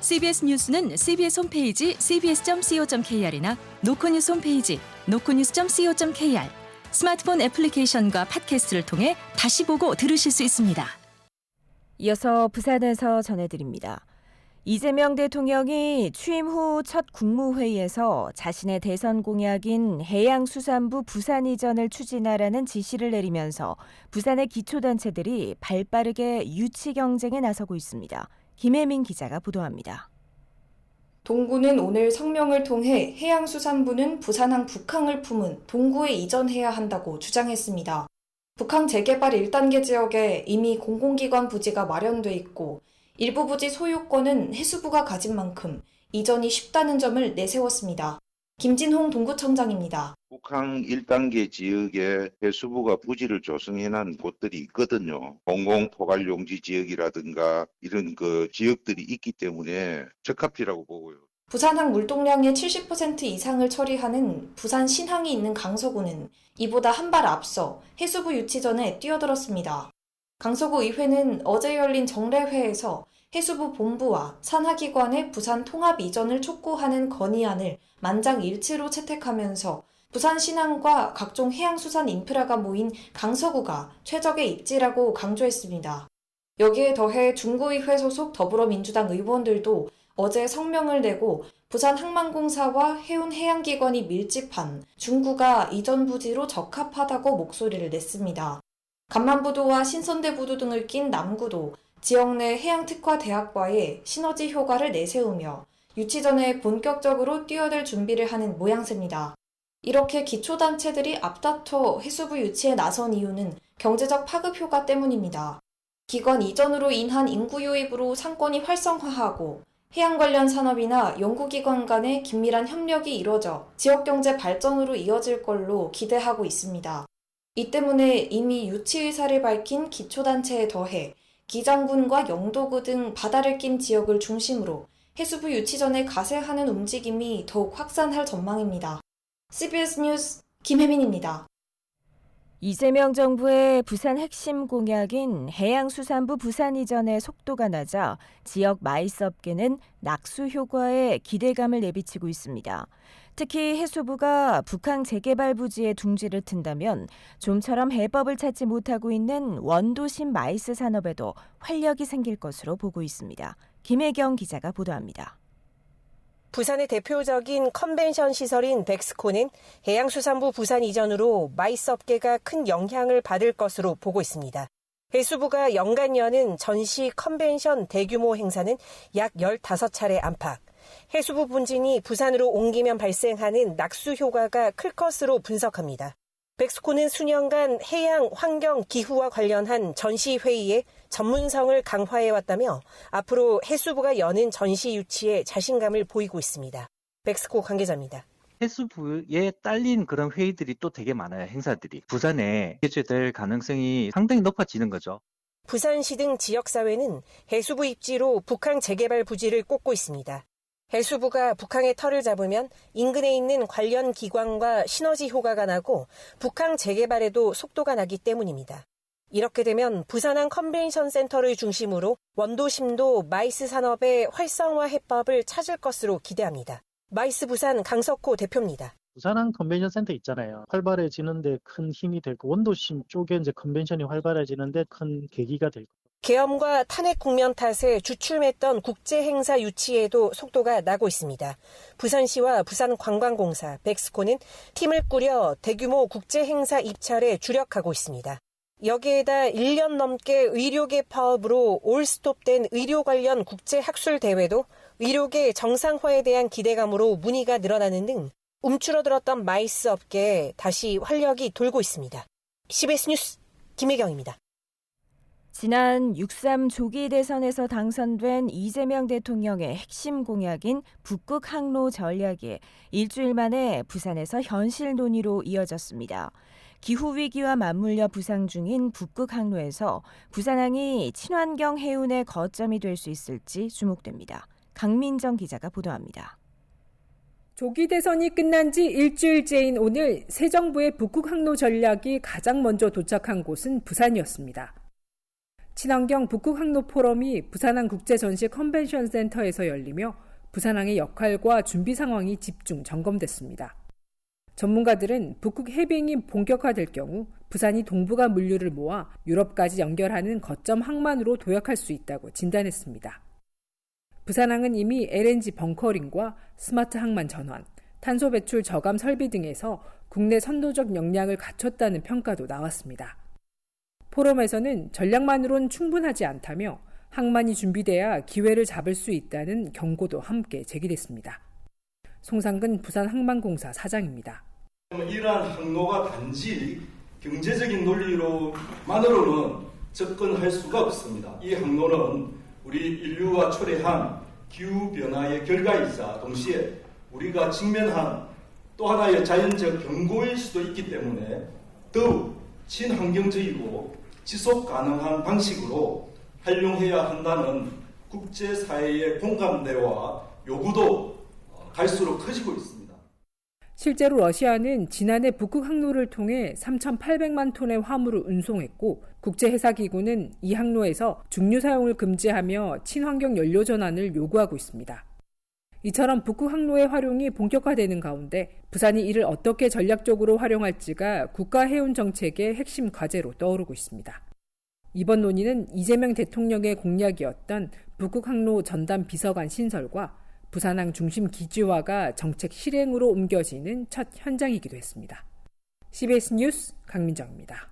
CBS 뉴스는 CBS 홈페이지 cbs.co.kr이나 노코뉴스 홈페이지 노코뉴스.co.kr 스마트폰 애플리케이션과 팟캐스트를 통해 다시 보고 들으실 수 있습니다. 이어서 부산에서 전해드립니다. 이재명 대통령이 취임 후 첫 국무회의에서 자신의 대선 공약인 해양수산부 부산 이전을 추진하라는 지시를 내리면서 부산의 기초단체들이 발빠르게 유치 경쟁에 나서고 있습니다. 김혜민 기자가 보도합니다. 동구는 오늘 성명을 통해 해양수산부는 부산항 북항을 품은 동구에 이전해야 한다고 주장했습니다. 북항 재개발 1단계 지역에 이미 공공기관 부지가 마련돼 있고 일부 부지 소유권은 해수부가 가진 만큼 이전이 쉽다는 점을 내세웠습니다. 김진홍 동구청장입니다. 북한 1단계 지역에 해수부가 부지를 조성해놓은 곳들이 있거든요. 공공 포괄용지 지역이라든가 이런 그 지역들이 있기 때문에 적합이라고 보고요. 부산항 물동량의 70% 이상을 처리하는 부산 신항이 있는 강서구는 이보다 한 발 앞서 해수부 유치전에 뛰어들었습니다. 강서구 의회는 어제 열린 정례회에서 해수부 본부와 산하기관의 부산 통합 이전을 촉구하는 건의안을 만장일치로 채택하면서 부산 신항과 각종 해양수산 인프라가 모인 강서구가 최적의 입지라고 강조했습니다. 여기에 더해 중구의회 소속 더불어민주당 의원들도 어제 성명을 내고 부산 항만공사와 해운해양기관이 밀집한 중구가 이전 부지로 적합하다고 목소리를 냈습니다. 간만부도와 신선대부도 등을 낀 남구도 지역 내 해양특화대학과의 시너지 효과를 내세우며 유치전에 본격적으로 뛰어들 준비를 하는 모양새입니다. 이렇게 기초단체들이 앞다퉈 해수부 유치에 나선 이유는 경제적 파급 효과 때문입니다. 기관 이전으로 인한 인구 유입으로 상권이 활성화하고 해양 관련 산업이나 연구기관 간의 긴밀한 협력이 이뤄져 지역경제 발전으로 이어질 걸로 기대하고 있습니다. 이 때문에 이미 유치 의사를 밝힌 기초단체에 더해 기장군과 영도구 등 바다를 낀 지역을 중심으로 해수부 유치전에 가세하는 움직임이 더욱 확산할 전망입니다. CBS 뉴스 김혜민입니다. 이재명 정부의 부산 핵심 공약인 해양수산부 부산 이전의 속도가 낮아 지역 마이스 업계는 낙수 효과에 기대감을 내비치고 있습니다. 특히 해수부가 북한 재개발 부지에 둥지를 튼다면 좀처럼 해법을 찾지 못하고 있는 원도심 마이스 산업에도 활력이 생길 것으로 보고 있습니다. 김혜경 기자가 보도합니다. 부산의 대표적인 컨벤션 시설인 백스코는 해양수산부 부산 이전으로 마이스 업계가 큰 영향을 받을 것으로 보고 있습니다. 해수부가 연간 여는 전시 컨벤션 대규모 행사는 약 15차례 안팎, 해수부 분진이 부산으로 옮기면 발생하는 낙수 효과가 클 것으로 분석합니다. 백스코는 수년간 해양, 환경, 기후와 관련한 전시회의에 전문성을 강화해왔다며 앞으로 해수부가 여는 전시 유치에 자신감을 보이고 있습니다. 백스코 관계자입니다. 해수부에 딸린 그런 회의들이 또 되게 많아요, 행사들이. 부산에 개최될 가능성이 상당히 높아지는 거죠. 부산시 등 지역사회는 해수부 입지로 북한 재개발 부지를 꼽고 있습니다. 해수부가 북한의 털을 잡으면 인근에 있는 관련 기관과 시너지 효과가 나고 북한 재개발에도 속도가 나기 때문입니다. 이렇게 되면 부산항 컨벤션 센터를 중심으로 원도심도 마이스 산업의 활성화 해법을 찾을 것으로 기대합니다. 마이스 부산 강석호 대표입니다. 부산항 컨벤션 센터 있잖아요. 활발해지는데 큰 힘이 되고 원도심 쪽에 이제 컨벤션이 활발해지는데 큰 계기가 될. 계엄과 탄핵 국면 탓에 주춤했던 국제 행사 유치에도 속도가 나고 있습니다. 부산시와 부산관광공사, 백스코는 팀을 꾸려 대규모 국제 행사 입찰에 주력하고 있습니다. 여기에다 1년 넘게 의료계 파업으로 올스톱된 의료 관련 국제 학술 대회도 의료계 정상화에 대한 기대감으로 문의가 늘어나는 등 움츠러들었던 마이스 업계에 다시 활력이 돌고 있습니다. CBS 뉴스 김혜경입니다. 지난 6.3 조기 대선에서 당선된 이재명 대통령의 핵심 공약인 북극 항로 전략이 일주일 만에 부산에서 현실 논의로 이어졌습니다. 기후위기와 맞물려 부상 중인 북극 항로에서 부산항이 친환경 해운의 거점이 될 수 있을지 주목됩니다. 강민정 기자가 보도합니다. 조기 대선이 끝난 지 일주일째인 오늘 새 정부의 북극 항로 전략이 가장 먼저 도착한 곳은 부산이었습니다. 친환경 북극 항로 포럼이 부산항 국제 전시 컨벤션 센터에서 열리며 부산항의 역할과 준비 상황이 집중 점검됐습니다. 전문가들은 북극 해빙이 본격화될 경우 부산이 동북아 물류를 모아 유럽까지 연결하는 거점 항만으로 도약할 수 있다고 진단했습니다. 부산항은 이미 LNG 벙커링과 스마트 항만 전환, 탄소 배출 저감 설비 등에서 국내 선도적 역량을 갖췄다는 평가도 나왔습니다. 포럼에서는 전략만으론 충분하지 않다며 항만이 준비돼야 기회를 잡을 수 있다는 경고도 함께 제기됐습니다. 송상근 부산항만공사 사장입니다. 이러한 항로가 단지 경제적인 논리로만으로는 접근할 수가 없습니다. 이 항로는 우리 인류가 초래한 기후 변화의 결과이자 동시에 우리가 직면한 또 하나의 자연적 경고일 수도 있기 때문에 더욱 친환경적이고 지속 가능한 방식으로 활용해야 한다는 국제사회의 공감대와 요구도 갈수록 커지고 있습니다. 실제로 러시아는 지난해 북극 항로를 통해 3,800만 톤의 화물을 운송했고 국제해사기구는 이 항로에서 중유 사용을 금지하며 친환경 연료 전환을 요구하고 있습니다. 이처럼 북극 항로의 활용이 본격화되는 가운데 부산이 이를 어떻게 전략적으로 활용할지가 국가 해운 정책의 핵심 과제로 떠오르고 있습니다. 이번 논의는 이재명 대통령의 공약이었던 북극 항로 전담 비서관 신설과 부산항 중심 기지화가 정책 실행으로 옮겨지는 첫 현장이기도 했습니다. CBS 뉴스 강민정입니다.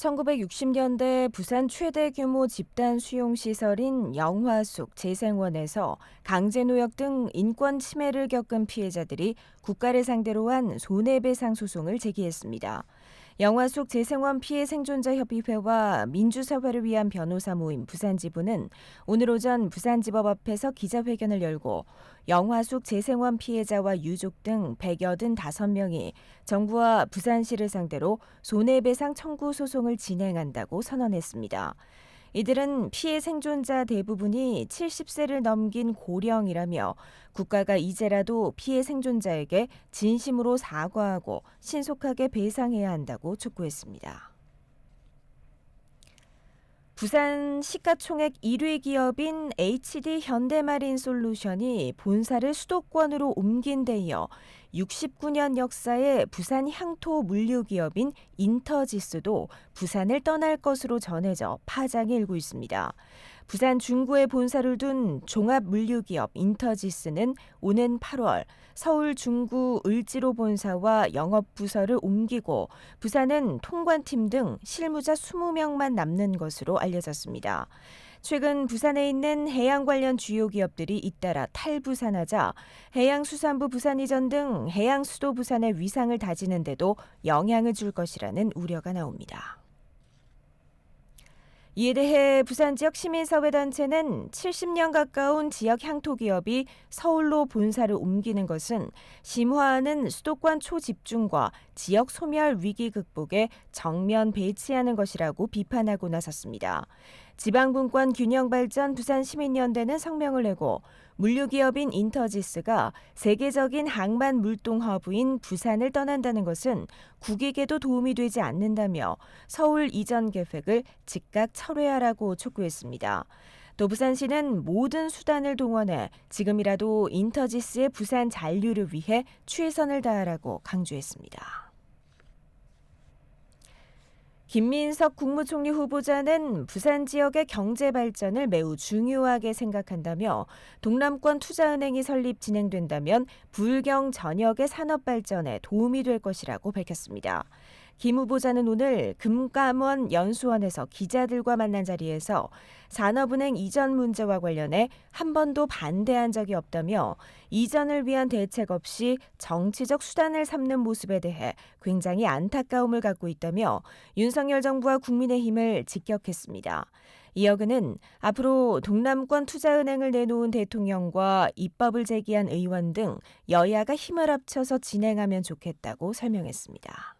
1960년대 부산 최대 규모 집단 수용 시설인 영화숙 재생원에서 강제노역 등 인권 침해를 겪은 피해자들이 국가를 상대로 한 손해배상 소송을 제기했습니다. 영화숙 재생원 피해 생존자 협의회와 민주사회를 위한 변호사 모임 부산 지부는 오늘 오전 부산지법 앞에서 기자회견을 열고 영화숙 재생원 피해자와 유족 등 185명이 정부와 부산시를 상대로 손해배상 청구 소송을 진행한다고 선언했습니다. 이들은 피해 생존자 대부분이 70세를 넘긴 고령이라며 국가가 이제라도 피해 생존자에게 진심으로 사과하고 신속하게 배상해야 한다고 촉구했습니다. 부산 시가총액 1위 기업인 HD 현대마린 솔루션이 본사를 수도권으로 옮긴 데 이어 69년 역사의 부산 향토 물류 기업인 인터지스도 부산을 떠날 것으로 전해져 파장이 일고 있습니다. 부산 중구에 본사를 둔 종합 물류 기업 인터지스는 오는 8월 서울 중구 을지로 본사와 영업 부서를 옮기고 부산은 통관팀 등 실무자 20명만 남는 것으로 알려졌습니다. 최근 부산에 있는 해양 관련 주요 기업들이 잇따라 탈부산하자 해양수산부 부산 이전 등 해양 수도 부산의 위상을 다지는데도 영향을 줄 것이라는 우려가 나옵니다. 이에 대해 부산 지역 시민사회단체는 70년 가까운 지역 향토 기업이 서울로 본사를 옮기는 것은 심화하는 수도권 초집중과 지역 소멸 위기 극복에 정면 배치하는 것이라고 비판하고 나섰습니다. 지방분권 균형발전 부산시민연대는 성명을 내고 물류기업인 인터지스가 세계적인 항만 물동 허브인 부산을 떠난다는 것은 국익에도 도움이 되지 않는다며 서울 이전 계획을 즉각 철회하라고 촉구했습니다. 또 부산시는 모든 수단을 동원해 지금이라도 인터지스의 부산 잔류를 위해 최선을 다하라고 강조했습니다. 김민석 국무총리 후보자는 부산 지역의 경제 발전을 매우 중요하게 생각한다며 동남권 투자은행이 설립 진행된다면 불경 전역의 산업 발전에 도움이 될 것이라고 밝혔습니다. 김 후보자는 오늘 금감원 연수원에서 기자들과 만난 자리에서 산업은행 이전 문제와 관련해 한 번도 반대한 적이 없다며 이전을 위한 대책 없이 정치적 수단을 삼는 모습에 대해 굉장히 안타까움을 갖고 있다며 윤석열 정부와 국민의힘을 직격했습니다. 이어 그는 앞으로 동남권 투자은행을 내놓은 대통령과 입법을 제기한 의원 등 여야가 힘을 합쳐서 진행하면 좋겠다고 설명했습니다.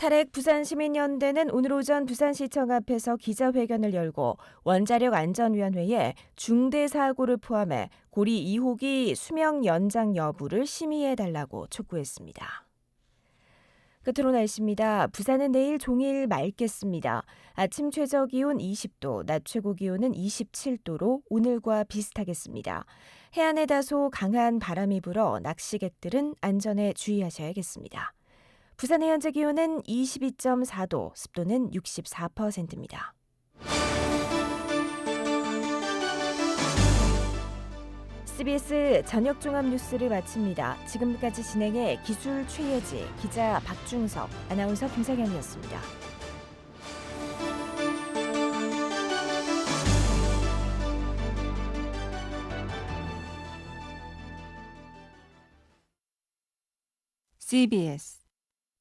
탈핵 부산시민연대는 오늘 오전 부산시청 앞에서 기자회견을 열고 원자력 안전위원회에 중대 사고를 포함해 고리 2호기 수명 연장 여부를 심의해달라고 촉구했습니다. 끝으로 날씨입니다. 부산은 내일 종일 맑겠습니다. 아침 최저 기온 20도, 낮 최고 기온은 27도로 오늘과 비슷하겠습니다. 해안에 다소 강한 바람이 불어 낚시객들은 안전에 주의하셔야겠습니다. 부산의 현재 기온은 22.4도, 습도는 64%입니다. CBS 저녁 종합 뉴스를 마칩니다. 지금까지 진행해 기술 최예지, 기자 박중석, 아나운서 김상현이었습니다. CBS